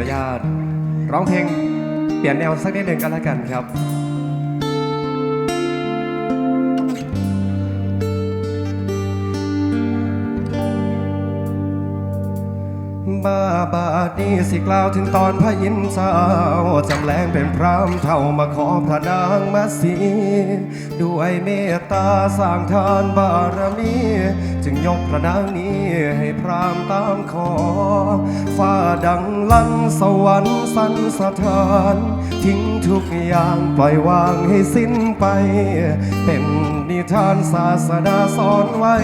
อนุญาต ร้องเพลงเปลี่ยนแนวสักนิดหนึ่งกันแล้วกันครับ บาบาดนี้สิกล่าวถึงตอนพระอินทร์สาวจำแรงเป็นพรามเท่ามาขอพระนางมาสีด้วยเมตตาสร้างทานบารมี จึงยกพระนางนี้ให้พรามตามขอฟ้าดังลั่นสวรรค์สันสถาน ทิ้งทุกอย่างปล่อยวางให้สิ้นไป เป็นนิทานศาสดาสอนไว้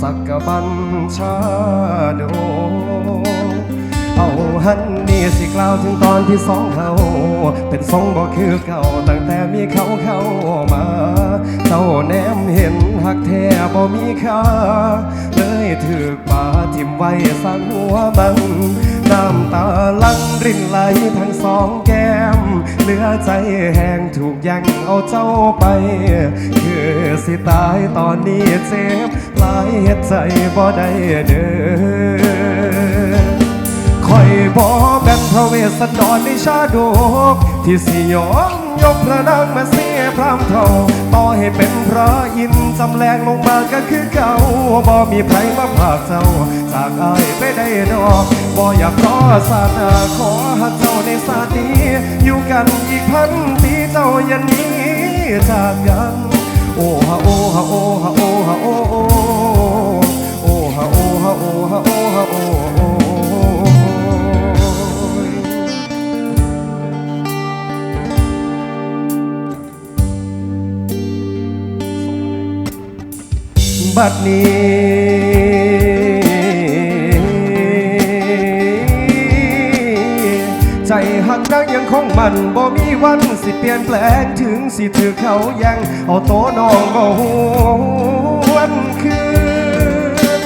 สักกบัญชาโด เอาหันนี่สิกล่าวถึงตอนที่สองเขาเป็นทรงบ่คือเก่าตั้งแต่มีเขาเข้ามาเจ้าแนมเห็นหักแท้บ่มีค่าเลยถือป่าทิมไว้สร้างหัวมันน้ำตาลังรินไหลทั้งสองแก้มเหลือใจแห้งถูกยังเอาเจ้าไป คือสิตายตอนนี้เจ็บหลายเหตุใจบ่ได้เด้อ คอยบอกแบบพระเวสสันดรในชาดก ที่สิยอมยกพระนางมาเสียพรามเท่า ต่อให้เป็นพระอินจำแรงลงมาก็คือเก่าบ่มีใครมาพากเจ้า จากอายไปได้ดอกบ่อยากรอสานาขอหักเจ้าในสาติอยู่กันอีกพันปีเจ้าอย่าหนี้จากกัน โอ้ฮะโอ้ฮะโอ้ฮะโอ้ฮะโอ้โอ้ฮะโอ้ฮะโอ้ฮะโอ้ฮะโอ้โอ้ บัดนี้ใจหักนักยังคงมันบ่มีวันสิเปลี่ยนแปลงถึงสิถือเขายังเอาโตน้องบ่หวนคืน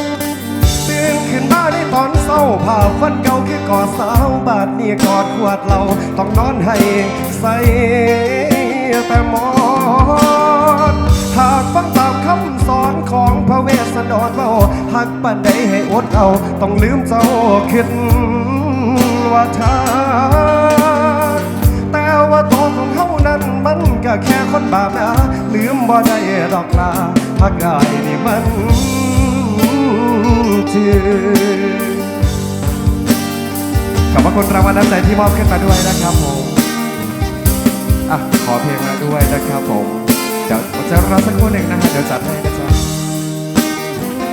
ตื่นขึ้นมาในตอนเศร้าภาพวันเก่าคือกอดสาวบาดนี้กอดขวดเราต้องนอนให้ใส่แต่หมอ อดเอาต้องลืมเจ้าขึ้นว่าทาแต่ว่าตัวของเขานั้นมันก็แค่คนบาปนะลืมบ่ได้ดอกลาพักกายนี่มันจืดขอบพระคุณรางวัลน้ำใจที่มอบขึ้นมาด้วยนะครับผม อะ ขอเพลงมาด้วยนะครับผม เดี๋ยวผมจะรอสักครู่หนึ่งนะฮะ เดี๋ยวจัดให้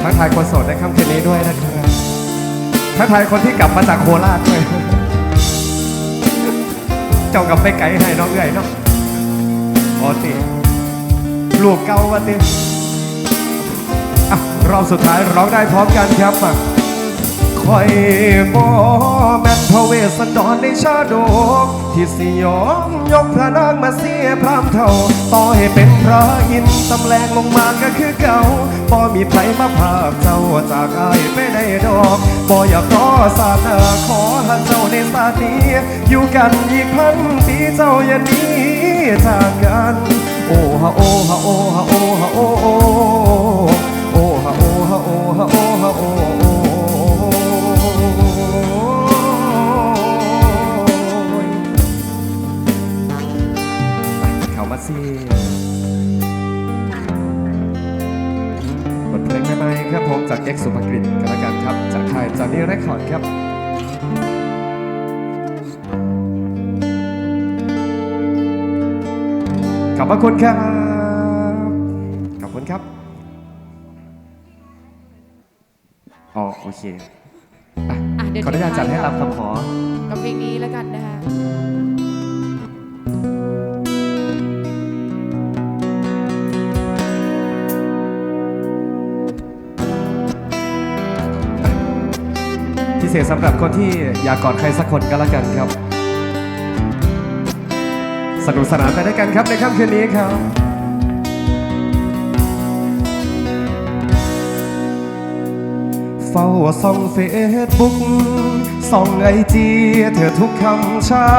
ทักทายคนโสดในค่ำคืนนี้ด้วยนะครับทักทายคนที่กลับมาจากโคราชด้วยเจ้ากับไปไกลให้น้องเอื่อยเนาะโอติลูกเก่าวะติอะรอบสุดท้ายร้องได้พร้อมกันครับ อะคอยบอแม่นพระเวสสันดรในชาดกที่สิยอมยกพระนางมาเสียพรามเท่า ต่อให้เป็นพระอินทร์ตำแหลงลงมาก็คือเก่าบ่มีใครมาพาเจ้าจากอายไปได้ดอกบ่อยากรอสาดนาขอหันเจ้าในสาติอยู่กันอีกพันปีเจ้าอย่าหนีจากกัน โอ้ฮะโอ้ฮะโอ้ฮะโอ้ฮะโอ้ จอห์นนี่เรคคอร์ดครับขอบพระคุณครับขอบคุณครับอ๋อโอเคอะอะเดี๋ยวขออนุญาตจัดให้ทิ้งท้ายรับคำขอ กับเพลงนี้แล้วกันนะคะ พิเศษสำหรับคนที่อยากกอดใครสักคนก็แล้วกันครับ สนุกสนานไปด้วยกันครับในค่ำคืนนี้ครับเฝ้าส่องเฟซบุ๊กส่องไอจีเธอทุกคำเช้า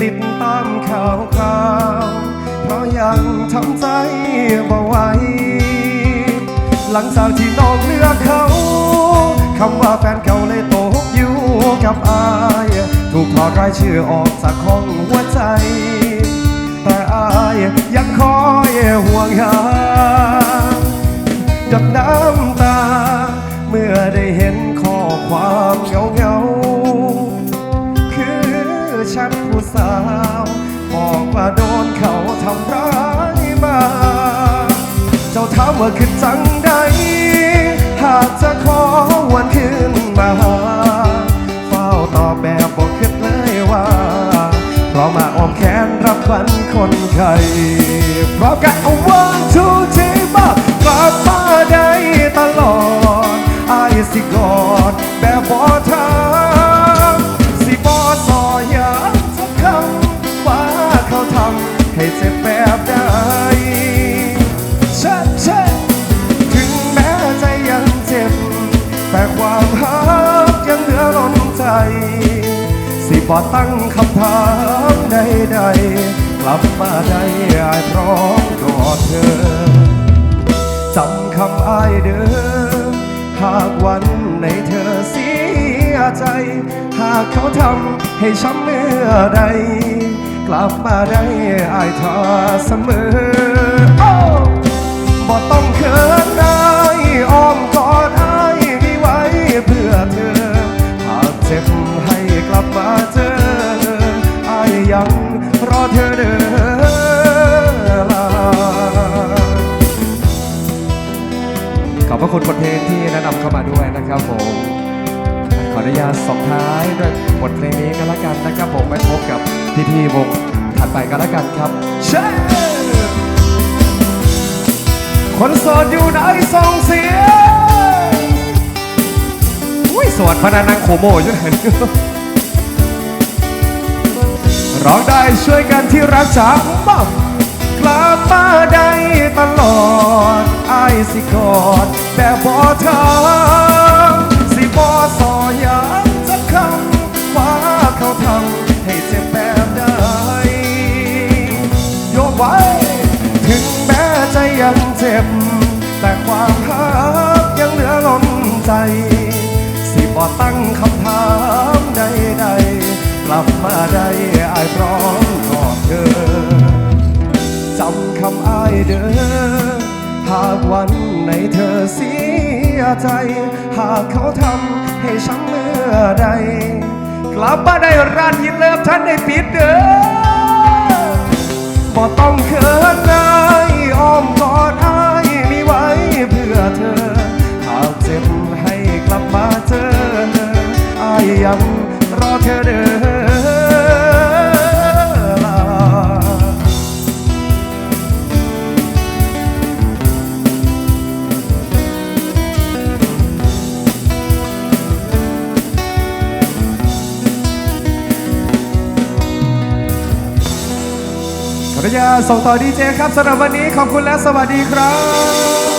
ติดตามข่าวคราว เพราะยังทำใจบ่ไหวหลังจากที่น้องเลือกเขา คำว่าแฟนเก่าเลยตกอยู่กับอาย ถูกถอดรายชื่อออกจากห้องหัวใจ แต่อายยังคอยห่วงหาหยดน้ำตา เมื่อได้เห็นข้อความเงาเงาคือฉันผู้สาวบอกว่าโดนเขาทำร้ายมา เจ้าถามว่าคือจังใดหากจะ มาหาเฝ้าตอบแบบบอกคิดเลยว่า เพราะมาอ้อมแขนรับขวันคนไข้เพราะกันเอาวันทูทีบ้ากลับมาได้ตลอดอายสิกอดแบบบอท บอตั้งคำถามใดๆกลับมาได้อายพร้อมกอดเธอจำคำอายเดิมหากวันในเธอเสียใจ หากเขาทำให้ช้ำเมื่อใด กลับมาได้อายทาเสมอโอ้บ่ต้องเขินอายอ้อ ขอบพระคุณบทเพลงที่แนะนำเข้ามาด้วยนะครับผม ขออนุญาตส่งท้ายด้วยบทเพลงนี้กันละกันนะครับผมไว้พบกับพี่ๆวงถัดไปกันละกันครับ เช่คนโสดอยู่ไหนส่งเสียงอุ้ยสวดพนันนังโขโมอยู่ไหน ร้องได้ช่วยกันที่รักษาบ้ากลับมาได้ตลอดไอ้สิกอดแบบบอทางสิบอสอยางจะคำว่าเขาทำให้เจ็บแบบใดโยกไว้ ถึงแม้ใจยังเจ็บ แต่ความหักยังเหลือล้นใจ สิบอตั้งคำถามใดๆ กลับมาได้อายพร้อมกอดเธอจำคำอายเด้อหากวันในเธอเสียใจ หากเขาทำให้ช้ำเมื่อใด กลับมาได้ร้านยินเลิฟท่านได้ปิดเด้อบ่ต้องเขินอายอ้อมกอดอายมีไว้เพื่อเธอ หากเจ็บให้กลับมาเจออายยังรอเธอเด้อ ขออนุญาส่งต่อดีเจครับสำหรับวันนี้ขอบคุณและสวัสดีครับ